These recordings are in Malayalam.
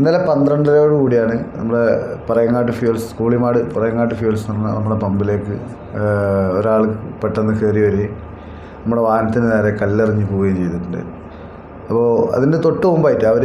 ഇന്നലെ പന്ത്രണ്ടരയോട് കൂടിയാണ് നമ്മുടെ പറയങ്ങാട്ട് ഫ്യൂൽസ് കൂളിമാട് പറയങ്ങാട്ട് ഫ്യൂൽസ് എന്ന് പറഞ്ഞ നമ്മുടെ പമ്പിലേക്ക് ഒരാൾ പെട്ടെന്ന് കയറി വരികയും നമ്മുടെ വാഹനത്തിന് നേരെ കല്ലെറിഞ്ഞ് പോവുകയും ചെയ്തിട്ടുണ്ട്. അപ്പോൾ അതിന്റെ തൊട്ട് മുമ്പായിട്ട് അവർ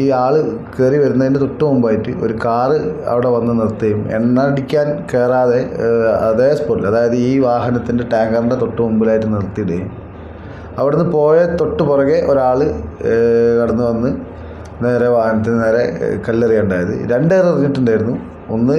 ഈ ആൾ കയറി വരുന്നതിന്റെ തൊട്ട് മുമ്പായിട്ട് ഒരു കാറ് അവിടെ വന്ന് നിർത്തുകയും എണ്ണ അടിക്കാൻ കയറാതെ അതേ സ്പോട്ടിൽ അതായത് ഈ വാഹനത്തിന്റെ ടാങ്കറിന്റെ തൊട്ട് മുമ്പിലായിട്ട് നിർത്തിയിടുകയും അവിടുന്ന് പോയ തൊട്ട് പുറകെ ഒരാൾ കടന്നു വന്ന് നേരെ വാഹനത്തിന് നേരെ കല്ലെറിയുണ്ടായത്. രണ്ടേറെ എറിഞ്ഞിട്ടുണ്ടായിരുന്നു ഒന്ന്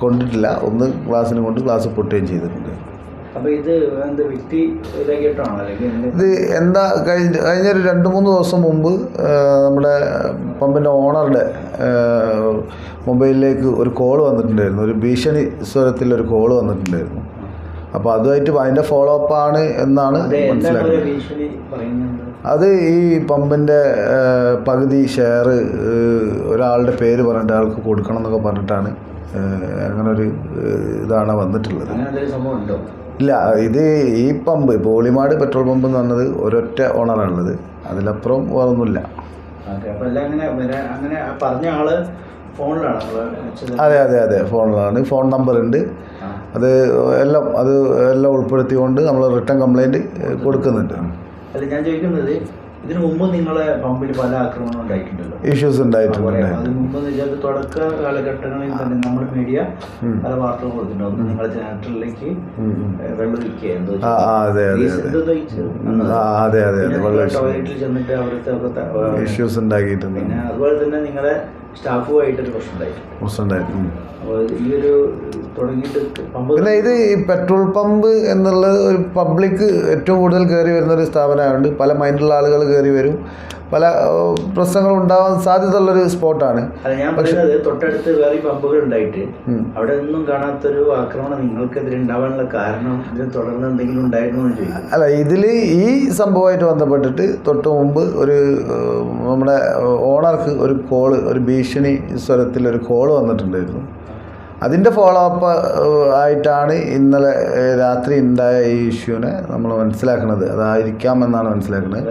കൊണ്ടിട്ടില്ല. ഒന്ന് ഗ്ലാസ്സിന് കൊണ്ട് ഗ്ലാസ് പൊട്ടുകയും ചെയ്തിട്ടുണ്ട്. ഇത് എന്ത് കഴിഞ്ഞ കഴിഞ്ഞൊരു രണ്ട് മൂന്ന് ദിവസം മുമ്പ് നമ്മുടെ പമ്പിന്റെ ഓണറുടെ മൊബൈലിലേക്ക് ഒരു കോൾ വന്നിട്ടുണ്ടായിരുന്നു. ഒരു ഭീഷണി സ്വരത്തിൽ ഒരു കോൾ വന്നിട്ടുണ്ടായിരുന്നു. അപ്പോൾ അതുമായിട്ട് അതിന്റെ ഫോളോ അപ്പ് ആണ് എന്നാണ് മനസ്സിലാക്കുന്നത്. അത് ഈ പമ്പിന്റെ പകുതി ഷെയർ ഒരാളുടെ പേര് പറഞ്ഞിട്ട് ആൾക്ക് കൊടുക്കണം എന്നൊക്കെ പറഞ്ഞിട്ടാണ് അങ്ങനെ ഒരു ഇതാണ് വന്നിട്ടുള്ളത്. ഇല്ല ഇത് ഈ പമ്പ് പോളിമാട് പെട്രോൾ പമ്പ് എന്ന് പറഞ്ഞത് ഒരൊറ്റ ഓണറാണുള്ളത് അതിലപ്പുറം വേറൊന്നുമില്ല. അങ്ങനെ അങ്ങനെ പറഞ്ഞ ആൾ അതെ അതെ അതെ. ഫോണിലാണ്. ഫോൺ നമ്പർ ഉണ്ട് അത് എല്ലാം അത് എല്ലാം ഉൾപ്പെടുത്തിക്കൊണ്ട് നമ്മൾ റിട്ടേൺ കംപ്ലൈന്റ് കൊടുക്കുന്നുണ്ട്. അല്ല ഞാൻ ചോദിക്കുന്നത് ഇതിനു മുമ്പ് നിങ്ങളെ പമ്പിൽ പല ആക്രമണം ഉണ്ടായിട്ടുണ്ടല്ലോ? ഇഷ്യൂസ് ഉണ്ടായിട്ടുണ്ട്. അതിന് മുമ്പ് തുടക്ക കാലഘട്ടങ്ങളിൽ തന്നെ നമ്മുടെ മീഡിയ പല വാർത്തകൾ കൊടുത്തിട്ടുണ്ട്. നിങ്ങളെ ജനറേറ്ററിലേക്ക്. വെള്ളം ഒഴിക്കുക ടോയ്ലറ്റിൽ ചെന്നിട്ട് അവിടുത്തെ ഇഷ്യൂസ് ഉണ്ടാക്കിയിട്ടുണ്ട്. പിന്നെ അതുപോലെ തന്നെ നിങ്ങളെ സ്റ്റാഫുമായിട്ടൊരു പിന്നെ ഇത് ഈ പെട്രോൾ പമ്പ് എന്നുള്ളത് ഒരു പബ്ലിക് ഏറ്റവും കൂടുതൽ കയറി വരുന്ന ഒരു സ്ഥാപനമായതുകൊണ്ട് പല മൈൻഡുള്ള ആളുകൾ കയറി വരും. പല പ്രശ്നങ്ങളും ഉണ്ടാവാൻ സാധ്യതയുള്ളൊരു സ്പോട്ടാണ്. അല്ല ഞാൻ പറയുന്നത് തൊട്ടടുത്ത് വേറെ പമ്പുകൾ ഉണ്ടായിട്ട്. അവിടെ ഒന്നും കാണാത്തൊരു ആക്രമണം നിങ്ങൾക്കെതിരെ ഉണ്ടാവാനുള്ള കാരണം ഇതിനെ തുടർന്ന് എന്തെങ്കിലും ഉണ്ടായിരുന്നു എന്ന് ചോദിക്കും അല്ല ഇതിൽ ഈ സംഭവമായിട്ട് ബന്ധപ്പെട്ടിട്ട് തൊട്ട് മുമ്പ് ഒരു നമ്മുടെ ഓണർക്ക് ഒരു കോൾ ഒരു ഭീഷണി സ്വരത്തിൽ ഒരു കോൾ വന്നിട്ടുണ്ടായിരുന്നു. അതിന്റെ ഫോളോ അപ്പ് ആയിട്ടാണ് ഇന്നലെ രാത്രി ഉണ്ടായ ഈ ഇഷ്യൂനെ നമ്മൾ മനസ്സിലാക്കുന്നത്. അതായിരിക്കാം എന്നാണ് മനസ്സിലാക്കുന്നത്